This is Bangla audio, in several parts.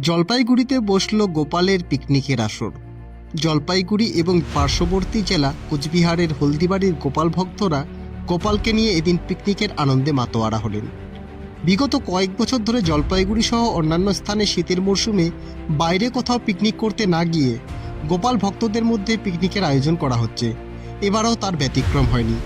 জলপাইগুড়িতে বসল গোপালের পিকনিকের আসর। জলপাইগুড়ি এবং পার্শ্ববর্তী জেলা কোচবিহারের হলদিবাড়ির গোপাল ভক্তরা গোপালকে নিয়ে এদিন পিকনিকের আনন্দে মাতোয়ারা হলেন। বিগত কয়েক বছর ধরে জলপাইগুড়ি সহ অন্যান্য স্থানে শীতের মরশুমে বাইরে কোথাও পিকনিক করতে না গিয়ে গোপাল ভক্তদের মধ্যে পিকনিকের আয়োজন করা হচ্ছে। এবারও তার ব্যতিক্রম হয়নি।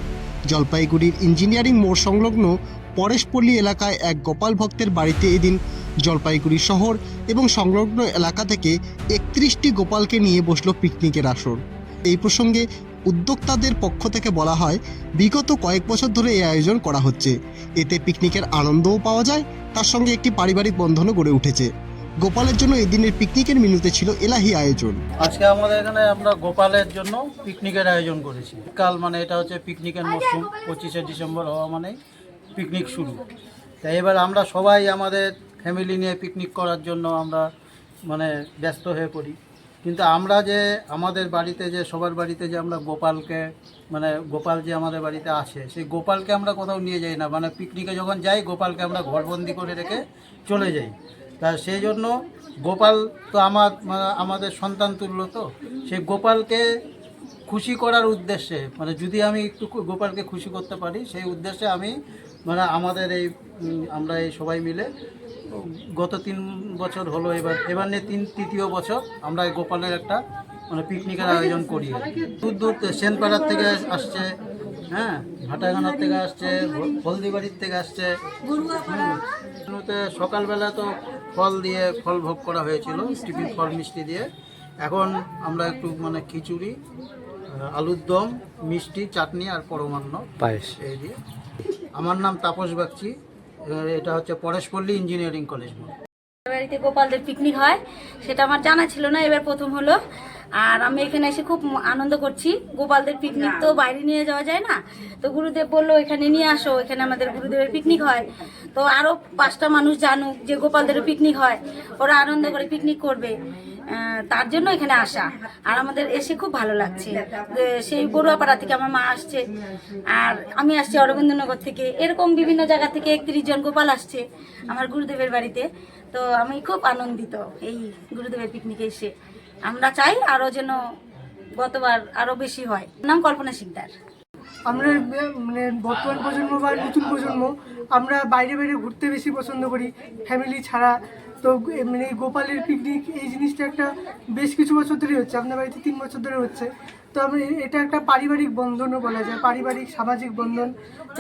জলপাইগুড়ির ইঞ্জিনিয়ারিং মোড় সংলগ্ন পরেশপল্লী এলাকায় এক গোপাল ভক্তের বাড়িতে এদিন জলপাইগুড়ি শহর এবং সংলগ্ন এলাকা থেকে একত্রিশটি গোপালকে নিয়ে বসল পিকনিকের আসর। এই প্রসঙ্গে উদ্যোক্তাদের পক্ষ থেকে বলা হয়, বিগত কয়েক বছর ধরে এই আয়োজন করা হচ্ছে। এতে পিকনিকের আনন্দও পাওয়া যায়, তার সঙ্গে একটি পারিবারিক বন্ধনও গড়ে উঠেছে। গোপালের জন্য এই দিনের পিকনিকের মেনুতে ছিল এলাহি আয়োজন। আজকে আমাদের এখানে আমরা গোপালের জন্য পিকনিকের আয়োজন করেছি। কাল মানে এটা হচ্ছে পিকনিকের মরশুম, পঁচিশে ডিসেম্বর হওয়া মানে পিকনিক শুরু। তাই এবার আমরা সবাই আমাদের ফ্যামিলি নিয়ে পিকনিক করার জন্য আমরা মানে ব্যস্ত হয়ে পড়ি। কিন্তু আমরা যে, আমাদের বাড়িতে যে, সবার বাড়িতে যে আমরা গোপালকে মানে গোপাল যে আমাদের বাড়িতে আসে, সেই গোপালকে আমরা কোথাও নিয়ে যাই না। মানে পিকনিকে যখন যাই, গোপালকে আমরা ঘরবন্দি করে রেখে চলে যাই। তা সেই জন্য গোপাল তো আমার আমাদের সন্তান তুল্য তো। সেই গোপালকে খুশি করার উদ্দেশ্যে মানে যদি আমি একটু গোপালকে খুশি করতে পারি, সেই উদ্দেশ্যে আমি মানে আমাদের এই আমরা এই সবাই মিলে গত তিন বছর হলো এবার। এবার নিয়ে তিন তৃতীয় বছর আমরা গোপালের একটা মানে পিকনিকের আয়োজন করি। দূর দূর সেনপাড়ার থেকে আসছে হ্যাঁ ভাটাগানার থেকে আসছে হলদিবাড়ির থেকে আসছে। সকালবেলা তো ফল দিয়ে ফল ভোগ করা হয়েছিল টিফিন ফল মিষ্টি দিয়ে। এখন আমরা একটু মানে খিচুড়ি আলুর দম মিষ্টি চাটনি আর পরমান্ন। পায়েস। এই দিয়ে। আমার নাম তাপস বাগচি। এটা হচ্ছে পরেশপল্লী ইঞ্জিনিয়ারিং কলেজ। বাড়িতে গোপালদের পিকনিক হয়, সেটা আমার জানা ছিল না, এবার প্রথম হলো আর আমি এখানে এসে খুব আনন্দ করছি। গোপালদের পিকনিক তো বাইরে নিয়ে যাওয়া যায় না। তো গুরুদেব বলল, এখানে নিয়ে আসো, এখানে আমাদের গুরুদেবের পিকনিক হয়। তো আরও পাঁচটা মানুষ জানুক যে গোপালদেরও পিকনিক হয়। ওরা আনন্দ করে পিকনিক করবে। তার জন্য এখানে আসা। আর আমাদের এসে খুব ভালো লাগছে। সেই বড়ুয়াপাড়া থেকে আমার মা আসছে। আর আমি আসছি অরবিন্দনগর থেকে। এরকম বিভিন্ন জায়গা থেকে একত্রিশ জন গোপাল আসছে আমার গুরুদেবের বাড়িতে। তো আমি খুব আনন্দিত এই গুরুদেবের পিকনিকে এসে। আমরা চাই আরও যেন গতবার আরও বেশি হয়। নাম কল্পনা শিকদার। আমরা মানে বর্তমান প্রজন্ম বা নতুন প্রজন্ম, আমরা বাইরে বাইরে ঘুরতে বেশি পছন্দ করি। ফ্যামিলি ছাড়া তো মানে এই গোপালের পিকনিক এই জিনিসটা একটা বেশ কিছু বছর ধরে হচ্ছে। আপনার বাড়িতে তিন বছর ধরে হচ্ছে। তো আমি এটা একটা পারিবারিক বন্ধনও বলা যায় পারিবারিক সামাজিক বন্ধন।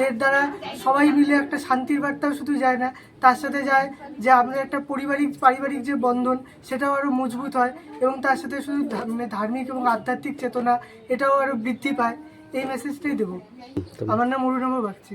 এর দ্বারা সবাই মিলে একটা শান্তির বার্তাও শুধু যায় না তার সাথে যায় যে আমাদের একটা পারিবারিক পারিবারিক যে বন্ধন সেটাও আরও মজবুত হয় এবং তার সাথে শুধু মানে ধার্মিক এবং আধ্যাত্মিক চেতনা এটাও আরও বৃদ্ধি পায়। এই মেসেজটাই দেবো। আমার নাম অরুণাভ বাগচি।